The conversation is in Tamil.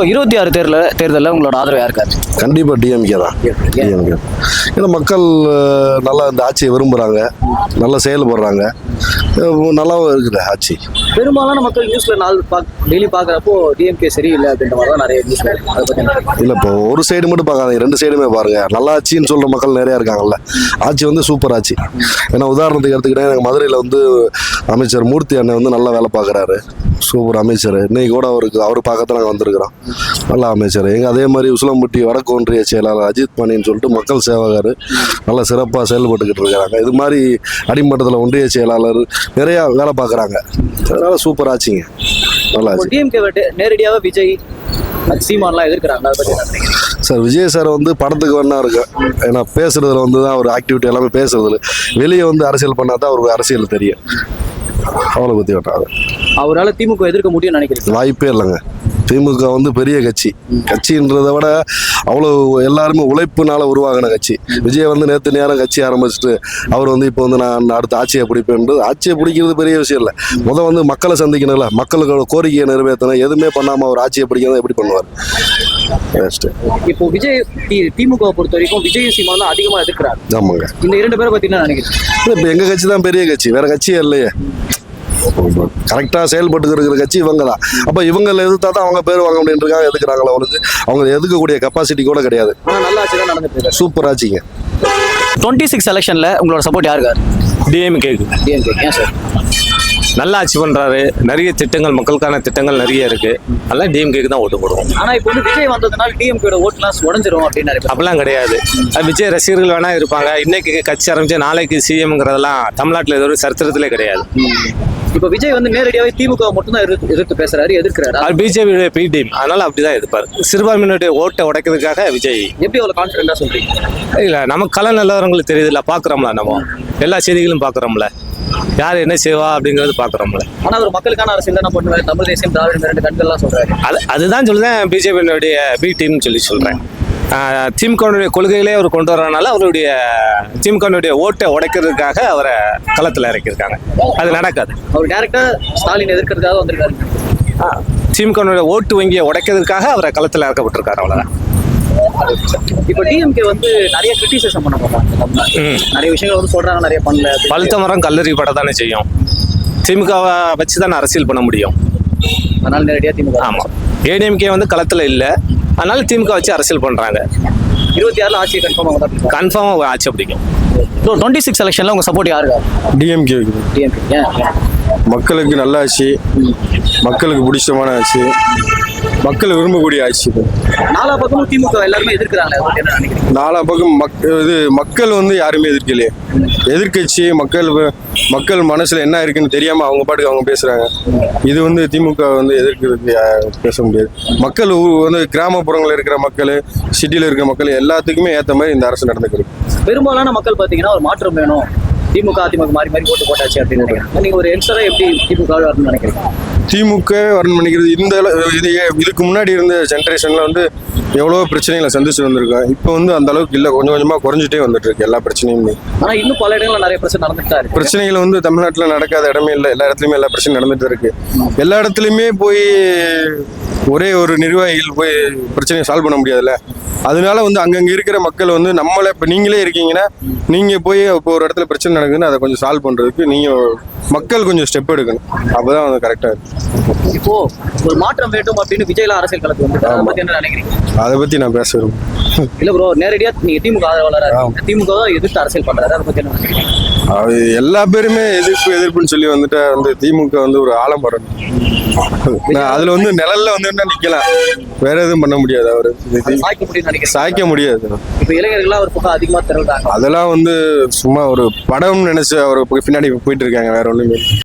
ப்ரோ இருபத்தி ஆறு தேர்தல் தேர்தலில் உங்களோட ஆதரவு யாருக்காரு கண்டிப்பாக டிஎம்கே தான். டிஎம்கே ஏன்னா மக்கள் நல்லா இந்த ஆட்சியை விரும்புகிறாங்க நல்லா செயல்படுறாங்க. நல்லாவும் இருக்குது ஆட்சி. பெரும்பாலான மக்கள் நியூஸ்ல நாள் டெய்லி பார்க்குறப்போ டிஎம்கே சரியில்லை அப்படின்ற மாதிரி தான் நிறைய நியூஸ்? இல்லை இப்போ ஒரு சைடு மட்டும் பார்க்காதீங்க ரெண்டு சைடுமே பாருங்க. நல்லா ஆட்சின்னு சொல்கிற மக்கள் நிறையா இருக்காங்கல்ல. ஆட்சி வந்து சூப்பர் ஆட்சி. ஏன்னா உதாரணத்துக்கு எடுத்துக்கிட்டேன் எனக்கு மதுரையில் வந்து அமைச்சர் மூர்த்தி அண்ணன் வந்து நல்லா வேலை பார்க்குறாரு. சூப்பர் அமைச்சர். இன்னைக்கு கூட அவருக்கு அவர் பார்க்கத்தான் நாங்கள் வந்திருக்கிறோம். நல்ல அமைச்சர். எங்கள் அதே மாதிரி உசிலம்பட்டி வடக்கு ஒன்றிய செயலாளர் அஜித் பாணின்னு சொல்லிட்டு மக்கள் சேவகர் நல்லா சிறப்பாக செயல்பட்டுக்கிட்டு இருக்கிறாங்க. இது மாதிரி அடிமட்டத்தில் ஒன்றிய செயலாளர் நிறையா வேலை பார்க்குறாங்க. அதனால் சூப்பர் ஆச்சுங்க. நல்லா ஆச்சு. நேரடியாக விஜய் சீமான்லாம் எதிர்க்கிறாங்க சார் விஜய் சார் வந்து படத்துக்கு வேணா இருக்கு. ஏன்னா பேசுறதுல வந்து தான் அவர் ஆக்டிவிட்டி எல்லாமே பேசுறதுல வெளியே வந்து அரசியல் பண்ணா தான் அவருக்கு அரசியல் தெரியும். அவளை பற்றி வேண்டாம் அவரால் திமுக எதிர்க்க முடியும்னு நினைக்கிறீங்க? வாய்ப்பே இல்லைங்க. திமுக வந்து பெரிய கட்சி. கட்சின்றதை விட அவ்வளோ எல்லாருமே உழைப்புனால உருவாகின கட்சி. விஜய் வந்து நேற்று நேரம் கட்சி ஆரம்பிச்சுட்டு அவர் வந்து இப்போ வந்து நான் அடுத்த ஆட்சியை பிடிப்பேன்றது ஆட்சியை பிடிக்கிறது பெரிய விஷயம் இல்லை. முத வந்து மக்களை சந்திக்கணும்ல. மக்களுக்கு கோரிக்கையை நிறைவேற்றணும். எதுவுமே பண்ணாமல் அவர் ஆட்சியை பிடிக்கிறத எப்படி பண்ணுவார்? இப்போ விஜய் திமுக பொறுத்த வரைக்கும் விஜய் சீமான் தான் அதிகமாக எதிர்க்கிறாங்க ஆமாங்க. இந்த இரண்டு பேரை பற்றி என்ன நினைக்கிறீங்க? இப்போ எங்கள் கட்சி தான் பெரிய கட்சி. வேற கட்சியே இல்லையே. கரெக்டாக செயல்பட்டு இருக்கிற கட்சி இவங்க தான் அப்போ இவங்களை எதிர்த்தா தான் அவங்க பேர் வாங்க முடியுன்றாங்க எதுக்குறாங்களோ அவங்களுக்கு அவங்க எதுக்கக்கூடிய கெப்பாசிட்டி கூட கிடையாது. ஆனால் நல்ல ஆட்சி தான் நடந்துட்டு சூப்பர் ஆச்சுங்க. டுவெண்ட்டி சிக்ஸ் எலெக்ஷனில் உங்களோட சப்போர்ட் யாருக்காரு டிஎம்கேக்கு டிஎம்கே ஏன் சார்? நல்லா ஆட்சி பண்றாரு. நிறைய திட்டங்கள் மக்களுக்கான திட்டங்கள் நிறைய இருக்கு. அதெல்லாம் டிஎம்கேக்கு தான் ஓட்டு போடுவோம். ஆனா இப்போ வந்து விஜய் வந்ததுனால டிஎம்கேட ஓட்டுலாம் உடஞ்சிரும் அப்படின்னு அப்படிலாம் கிடையாது. விஜய் ரசிகர்கள் வேணா இருப்பாங்க. இன்னைக்கு கட்சி ஆரம்பிச்சு நாளைக்கு சிஎம்ங்கிறதெல்லாம் தமிழ்நாட்டில் ஒரு சரித்திரத்திலே கிடையாது. இப்போ விஜய் வந்து நேரடியாவே திமுக மட்டும் தான் எதிர்த்து பேசுறாரு எதிர்க்கிறாரு? பிஜேபியுடைய பி டீம் அதனால அப்படிதான் எதிர்ப்பாரு சிறுபான்மையினுடைய ஓட்டை உடைக்கிறதுக்காக விஜய். எப்படி அவ்வளவு கான்ஃபிடண்டா சொல்றீங்க? இல்ல நமக்கு கல நிலவரங்களுக்கு தெரியுதுல்ல பாக்குறோம்ல நம்ம. எல்லா செய்திகளும் பாக்குறோம்ல. யார் என்ன செய்வா அப்படிங்கறது பாக்குறோம்ல. ஆனா அவர் மக்களுக்கான அரசியல் தான் பண்ணுவாரு தமிழ் தேசியம் திராவிட இந்த ரெண்டு கண்கள்லாம் சொல்றாரு. அது அதுதான் சொல்லுதேன் பிஜேபியினுடைய பி டீம்னு சொல்லி சொல்கிறேன் திமுகனுடைய கொள்கைகளே அவர் கொண்டு வரனால அவருடைய திமுகனுடைய ஓட்டை உடைக்கிறதுக்காக அவரை களத்தில் இறக்கியிருக்காங்க. அது நடக்காது. அவர் டேரக்டா ஸ்டாலின் எதிர்க்கிறதுக்காக வந்திருக்காரு. திமுகனுடைய ஓட்டு வங்கியை உடைக்கிறதுக்காக அவரை களத்தில் இறக்கப்பட்டிருக்காரு அவ்வளோதான் இப்போ டிஎம்கே வந்து நிறைய கிரிட்டிசிசம் பண்ண போறாங்க. நிறைய விஷயங்கள் வந்து சொல்றாங்க நிறைய பண்ணல. பழுத்த மரம் கல்லறி பட தானே செய்யும். திமுகவை வச்சு தானே அரசியல் பண்ண முடியும். அதனால நேரடியா திமுக. ஆமாம் ஏடிஎம்கே வந்து களத்தில் இல்லை. அதனால திமுக வச்சு அரசியல் பண்ணுறாங்க இருபத்தி ஆறுல ஆட்சி கன்ஃபார்ம் ஆகும் கன்ஃபார்மாக ஆட்சி பிடிக்கும் ஸோ டுவெண்ட்டி சிக்ஸ் எலெக்ஷன்ல உங்க சப்போர்ட் யாருக்கா டிஎம்கே டிஎம்கே மக்களுக்கு நல்ல ஆட்சி. மக்களுக்கு பிடிச்சமான ஆட்சி. மக்கள் விரும்பக்கூடிய ஆட்சி. நாலா பக்கமும் திமுக எல்லாருமே எதிர்க்கிறாங்க. நாலா பக்கம் மக் இது மக்கள் வந்து யாருமே எதிர்க்கலையே. எதிர்க்கட்சி மக்கள் மக்கள் மனசுல என்ன இருக்குன்னு தெரியாம அவங்க பாட்டுக்கு அவங்க பேசுறாங்க. இது வந்து திமுக வந்து எதிர்க்கிறது பேச முடியாது. மக்கள் வந்து கிராமப்புறங்களில் இருக்கிற மக்கள் சிட்டியில் இருக்கிற மக்கள் எல்லாத்துக்குமே ஏற்ற மாதிரி இந்த அரசு நடந்துக்கிறது பெரும்பாலான மக்கள் பாத்தீங்கன்னா ஒரு மாற்றம் வேணும். திமுக அதிமுக மாறி மாறி ஓட்டு போட்டாச்சு அப்படின்னு நினைக்கிறேன். நீங்க ஒரு யங்ஸ்டரா எப்படி திமுக நினைக்கிறீங்க? திமுக வரணும் பண்ணிக்கிறது இந்த இது இதுக்கு முன்னாடி இருந்த ஜென்ரேஷன்ல வந்து எவ்வளோ பிரச்சனைகளை சந்திச்சு வந்திருக்கோம். இப்போ வந்து அந்த அளவுக்கு இல்லை. கொஞ்சம் கொஞ்சமா குறைஞ்சிட்டே வந்துட்டு இருக்கு எல்லா பிரச்சனையுமே. ஆனா இன்னும் பல இடங்கள்ல நிறைய பிரச்சனை நடந்துட்டு இருக்கு. பிரச்சனைகள் வந்து தமிழ்நாட்டில் நடக்காத இடமே இல்லை. எல்லா இடத்துலையுமே எல்லா பிரச்சனையும் நடந்துட்டு இருக்கு. எல்லா இடத்துலையுமே போய் ஒரே ஒரு நிர்வாகிகள் போய் பிரச்சனையை சால்வ் பண்ண முடியாதுல்ல. அதனால வந்து அங்கங்க இருக்கிற மக்கள் வந்து நம்மளை இப்போ நீங்களே இருக்கீங்கன்னா நீங்க போய் இப்போ ஒரு இடத்துல பிரச்சனை நடக்குதுன்னு அதை கொஞ்சம் சால்வ் பண்றதுக்கு நீங்க மக்கள் கொஞ்சம் ஸ்டெப் எடுக்கணும். அப்பதான் வந்து கரெக்டா இருக்கும். இப்போ ஒரு மாற்றம் வேண்டும் அப்படின்னு விஜய்லாம் அரசியல் களத்துக்கு வந்து அதை பத்தி என்ன நினைக்கிறீங்க? அதை பத்தி நான் பேச விரும்புறேன். இல்ல ப்ரோ நேரடியா நீங்க திமுக ஆதரவாளரா? இருக்கீங்க. திமுக தான் எதிர்த்து அரசியல் பண்றாரு அதை பத்தி என்ன நினைக்கிறீங்க? அது எல்லா பேருமே எதிர்ப்பு எதிர்ப்புன்னு சொல்லி வந்துட்டா வந்து திமுக வந்து ஒரு ஆலமரம். அதுல வந்து நிழல்ல வந்து நிக்கலாம். வேற எதுவும் பண்ண முடியாது அவரு. சாய்க்க முடியாது. அதெல்லாம் வந்து சும்மா ஒரு படம் நினைச்சு அவர் பின்னாடி போயிட்டு இருக்காங்க வேற ஒண்ணுமே.